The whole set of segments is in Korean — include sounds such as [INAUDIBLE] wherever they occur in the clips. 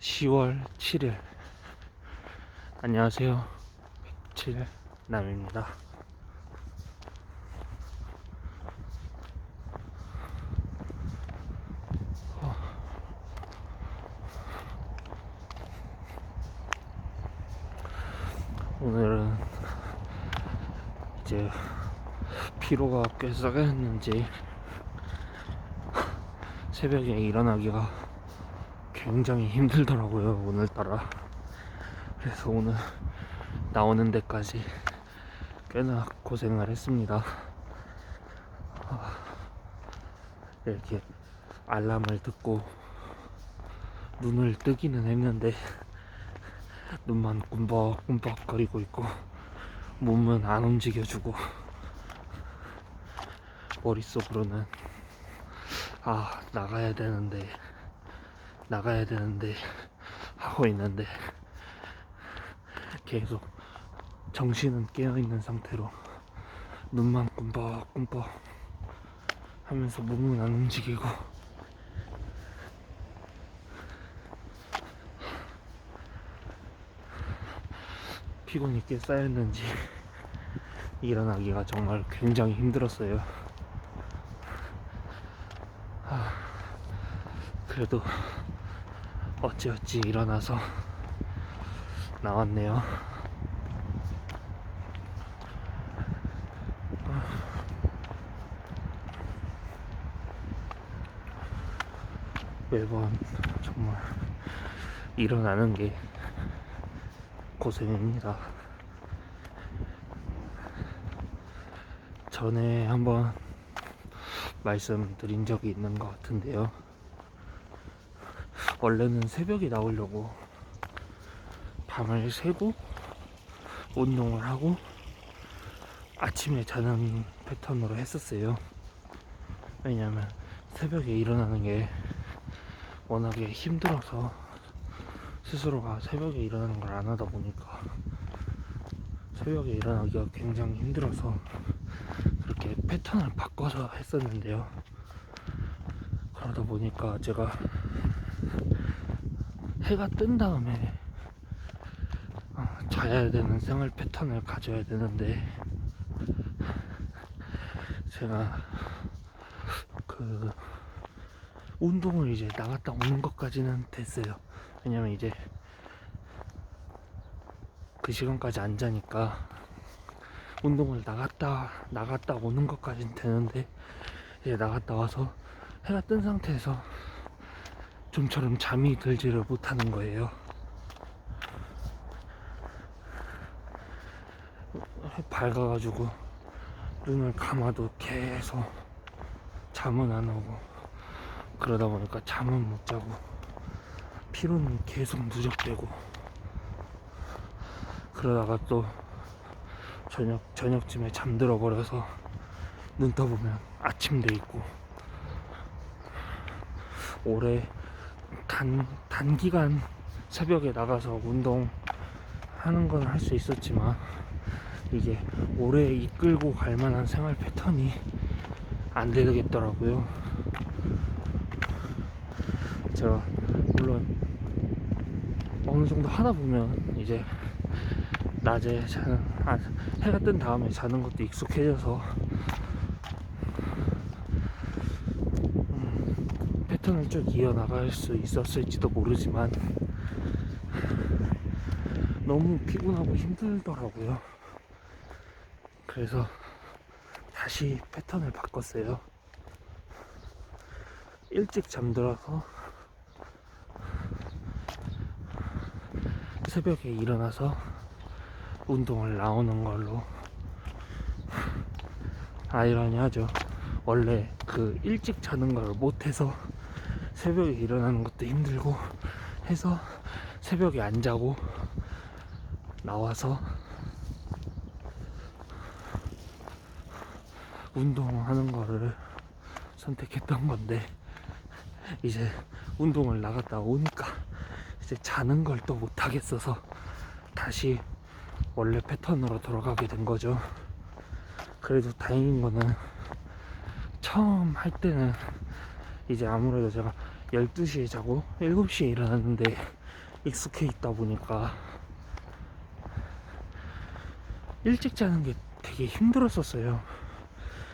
10월 7일 안녕하세요 107 남입니다 어. 오늘은 이제 피로가 꽤 쌓였는지 새벽에 일어나기가 굉장히 힘들더라고요 오늘따라. 그래서 오늘 나오는 데까지 꽤나 고생을 했습니다. 아, 이렇게 알람을 듣고 눈을 뜨기는 했는데 눈만 꿈벅꿈벅 거리고 있고 몸은 안 움직여주고 머릿속으로는 아 나가야 되는데 나가야 되는데 [LAUGHS] 하고 있는데 계속 정신은 깨어 있는 상태로 눈만 꿈벅꿈벅 하면서 몸은 안 움직이고 피곤이 꽤 쌓였는지 일어나기가 정말 굉장히 힘들었어요. 아, 그래도 어찌어찌 일어나서 나왔네요. 매번 정말 일어나는 게 고생입니다. 전에 한번 말씀드린 적이 있는 것 같은데요. 원래는 새벽에 나오려고 밤을 새고 운동을 하고 아침에 자는 패턴으로 했었어요. 왜냐면 새벽에 일어나는 게 워낙에 힘들어서 스스로가 새벽에 일어나는 걸 안 하다 보니까 새벽에 일어나기가 굉장히 힘들어서 그렇게 패턴을 바꿔서 했었는데요. 그러다 보니까 제가 해가 뜬 다음에 어, 자야 되는 생활 패턴을 가져야 되는데 제가 그 운동을 이제 나갔다 오는 것까지는 됐어요. 왜냐면 이제 그 시간까지 안 자니까 운동을 나갔다 나갔다 오는 것까지는 되는데 이제 나갔다 와서 해가 뜬 상태에서 좀처럼 잠이 들지를 못하는 거예요. 해 밝아가지고 눈을 감아도 계속 잠은 안 오고 그러다 보니까 잠은 못 자고 피로는 계속 누적되고 그러다가 또 저녁 저녁쯤에 잠들어 버려서 눈 떠보면 아침 돼 있고 올해 단 단기간 새벽에 나가서 운동 하는 건 할 수 있었지만 이게 오래 이끌고 갈 만한 생활 패턴이 안 되겠더라고요. 제가 물론 어느 정도 하다 보면 이제 낮에 자는 아, 해가 뜬 다음에 자는 것도 익숙해져서 음, 패턴을 쭉 이어나갈 수 있었을지도 모르지만 너무 피곤하고 힘들더라고요. 그래서 다시 패턴을 바꿨어요. 일찍 잠들어서 새벽에 일어나서 운동을 나오는 걸로 아이러니하죠. 원래 그 일찍 자는 걸 못해서 새벽에 일어나는 것도 힘들고 해서 새벽에 안 자고 나와서 운동하는 거를 선택했던 건데 이제 운동을 나갔다 오니까 이제 자는 걸 또 못하겠어서 다시 원래 패턴으로 돌아가게 된 거죠. 그래도 다행인 거는 처음 할 때는 이제 아무래도 제가 12시에 자고 7시에 일어났는데 익숙해 있다 보니까 일찍 자는 게 되게 힘들었었어요.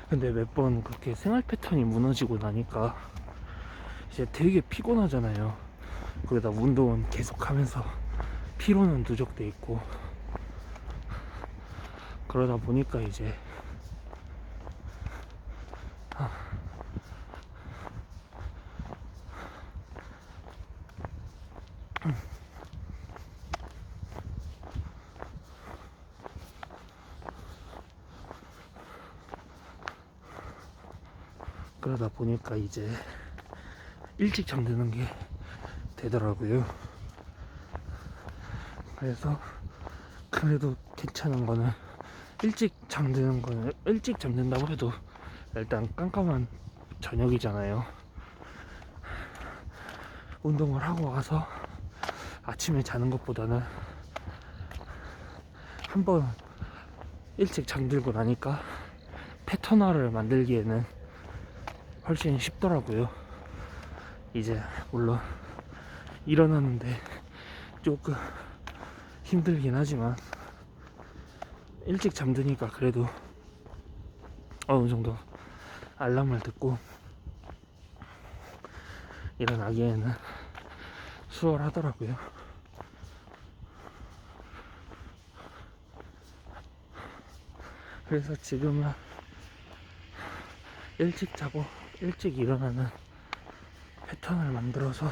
근데 몇 번 그렇게 생활 패턴이 무너지고 나니까 이제 되게 피곤하잖아요. 거기다 운동은 계속 하면서 피로는 누적돼 있고 그러다 보니까 이제 그러다 보니까 이제 일찍 잠드는 게 되더라고요. 그래서 그래도 괜찮은 거는 일찍 잠드는 거는 일찍 잠든다고 해도 일단 깜깜한 저녁이잖아요. 운동을 하고 와서 아침에 자는 것보다는 한번 일찍 잠들고 나니까 패턴화를 만들기에는 훨씬 쉽더라고요. 이제 물론 일어나는데 조금 힘들긴 하지만 일찍 잠드니까 그래도 어느 정도 알람을 듣고 일어나기에는 수월하더라고요. 그래서 지금은 일찍 자고 일찍 일어나는 패턴을 만들어서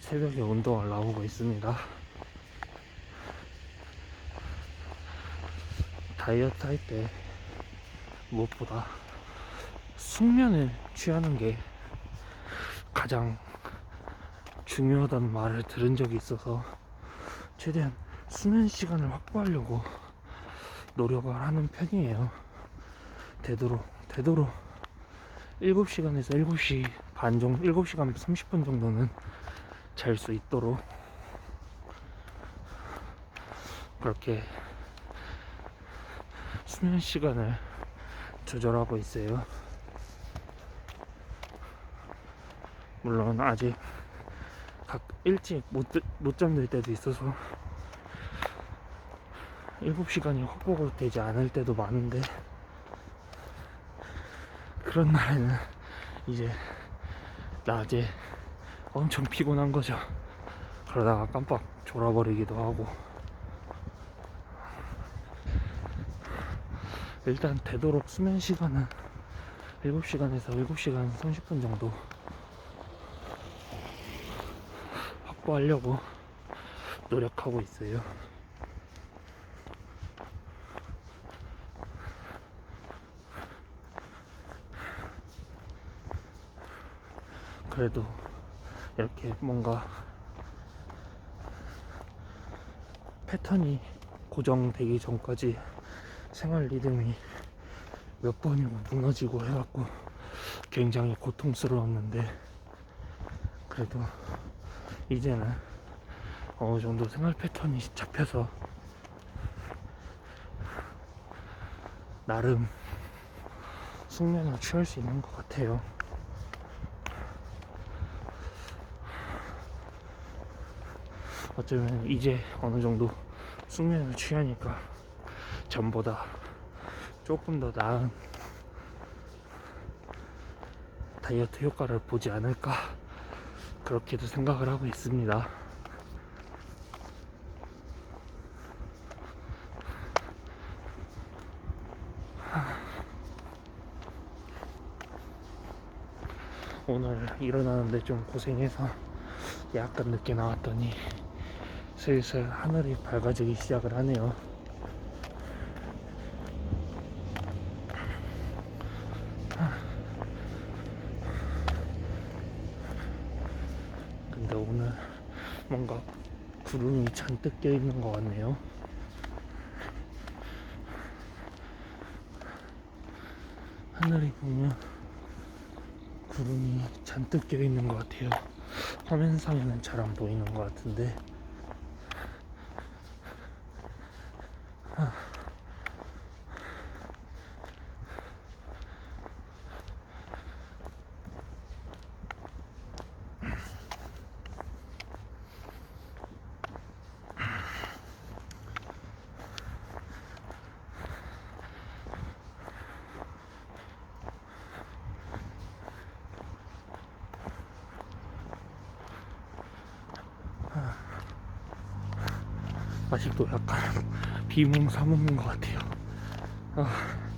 새벽에 운동을 나오고 있습니다. 다이어트 할 때 무엇보다 숙면을 취하는 게 가장 중요하다는 말을 들은 적이 있어서 최대한 수면 시간을 확보하려고 노력을 하는 편이에요. 되도록 되도록 7시간에서 7시 반 정도 7시간 30분 정도는 잘 수 있도록 그렇게 수면 시간을 조절하고 있어요. 물론 아직 각 일찍 못, 드- 못 잠들 때도 있어서 7시간이 확보가 되지 않을 때도 많은데 그런 날에는 이제 낮에 엄청 피곤한 거죠. 그러다가 깜빡 졸아버리기도 하고. 일단 되도록 수면 시간은 7시간에서 7시간 30분 정도 확보하려고 노력하고 있어요. 그래도 이렇게 뭔가 패턴이 고정되기 전까지 생활 리듬이 몇 번이고 무너지고 해갖고 굉장히 고통스러웠는데 그래도 이제는 어느 정도 생활 패턴이 잡혀서 나름 숙면을 취할 수 있는 것 같아요. 어쩌면 이제 어느 정도 숙면을 취하니까 전보다 조금 더 나은 다이어트 효과를 보지 않을까 그렇게도 생각을 하고 있습니다. 오늘 일어나는데 좀 고생해서 약간 늦게 나왔더니 슬슬 하늘이 밝아지기 시작을 하네요. 근데 오늘 뭔가 구름이 잔뜩 껴 있는 것 같네요. 하늘이 보면 구름이 잔뜩 껴 있는 것 같아요. 화면상에는 잘 안 보이는 것 같은데. 아직도 약간 비몽사몽인 것 같아요. 아.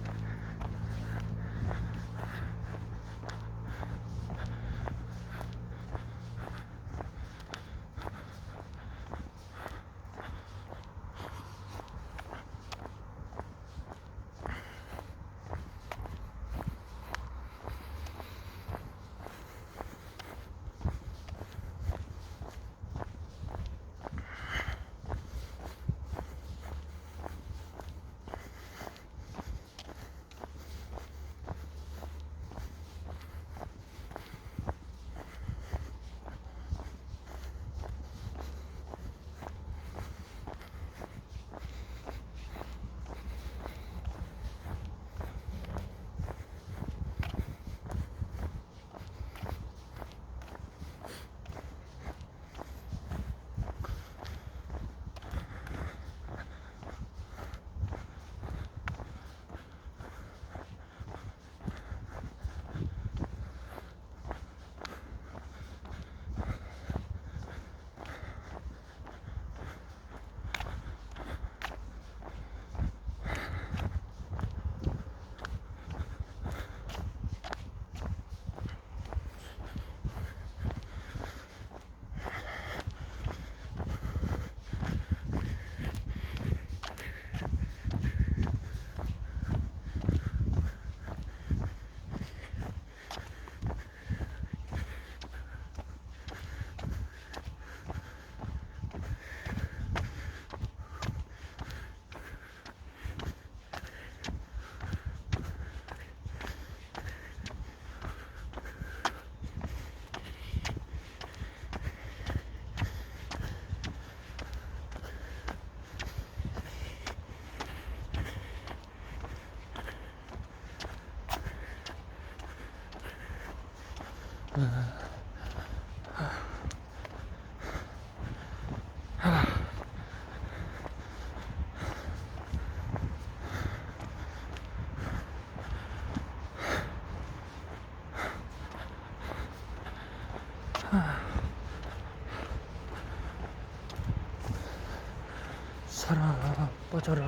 살아 빠져라.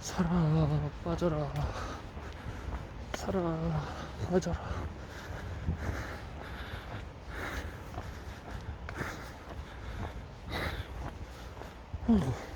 살아 빠져라. 살아 빠져라 어이구.